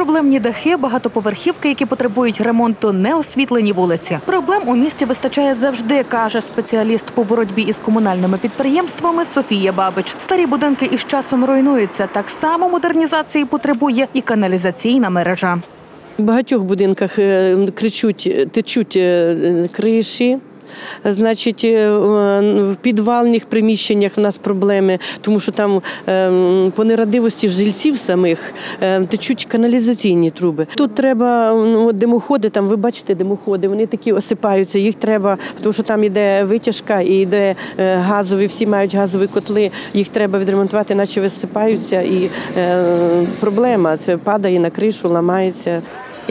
Проблемні дахи, багатоповерхівки, які потребують ремонту, неосвітлені вулиці. Проблем у місті вистачає завжди, каже спеціаліст по боротьбі із комунальними підприємствами Софія Бабич. Старі будинки із часом руйнуються. Так само модернізації потребує і каналізаційна мережа. В багатьох будинках е, кричуть, течуть е, криші. Значить, е, в підвальних приміщеннях в нас проблеми, тому що там е, по нерадивості жильців самих е, течуть каналізаційні труби. Тут треба димоходи, там ви бачите димоходи, вони такі осипаються. Їх треба, тому що там іде витяжка і йде е, газові, всі мають газові котли. Їх треба відремонтувати, наче висипаються. І проблема це падає на кришу, ламається.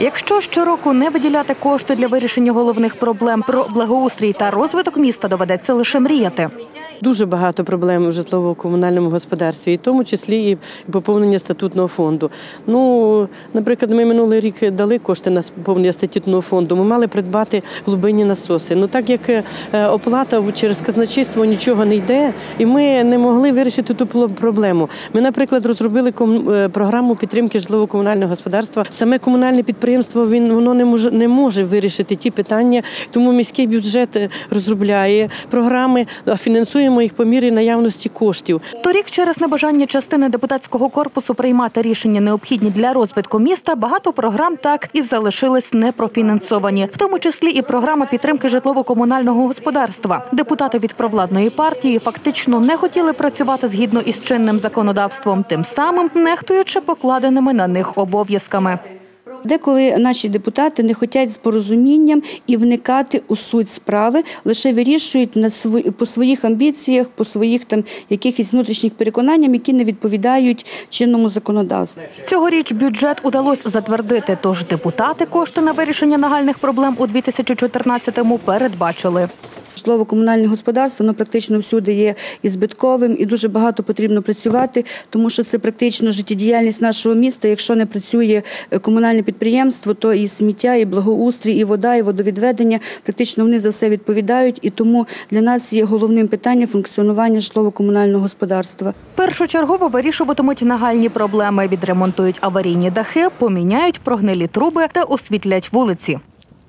Якщо щороку не виділяти кошти для вирішення головних проблем про благоустрій та розвиток міста, доведеться лише мріяти. Дуже багато проблем в житлово-комунальному господарстві, і в тому числі і поповнення статутного фонду. Ну, наприклад, ми минулий рік дали кошти на поповнення статутного фонду. Ми мали придбати глибинні насоси. Ну так як е, оплата через казначейство нічого не йде, і ми не могли вирішити ту проблему. Ми, наприклад, розробили е, програму підтримки житлово-комунального господарства. Саме комунальне підприємство він воно не може не може вирішити ті питання, тому міський бюджет е, розробляє програми, а фінансує їх по мірі наявності коштів. Торік, через небажання частини депутатського корпусу приймати рішення необхідні для розвитку міста, багато програм так і залишились непрофінансовані, в тому числі і програма підтримки житлово-комунального господарства. Депутати від провладної партії фактично не хотіли працювати згідно із чинним законодавством, тим самим нехтуючи покладеними на них обов'язками. Деколи наші депутати не хочуть з порозумінням і вникати у суть справи, лише вирішують на свої по своїх амбіціях, по своїх там якихось внутрішніх переконанням, які не відповідають чинному законодавству. Цьогоріч бюджет удалось затвердити. Тож депутати кошти на вирішення нагальних проблем у 2014-му передбачили. Житлово-комунальне господарство воно практично всюди є і збитковим, і дуже багато потрібно працювати, тому що це практично життєдіяльність нашого міста. Якщо не працює е, комунальне підприємство, то і сміття, і благоустрій, і вода, і водовідведення практично вони за все відповідають. І тому для нас є головним питанням функціонування житлово-комунального господарства. Першочергово вирішуватимуть нагальні проблеми, відремонтують аварійні дахи, поміняють прогнилі труби та освітлять вулиці.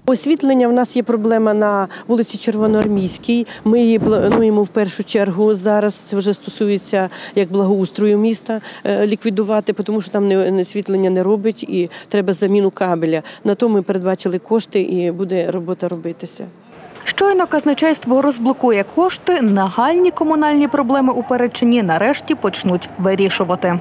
Освітлення в нас є проблема на вулиці Червоноармійській. Ми її плануємо в першу чергу. Зараз це вже стосується як благоустрою міста е, ліквідувати, тому що там не освітлення не робить і треба заміну кабеля. На то ми передбачили кошти і буде робота робитися. Щойно казначейство розблокує кошти, нагальні комунальні проблеми у Перечині нарешті почнуть вирішувати.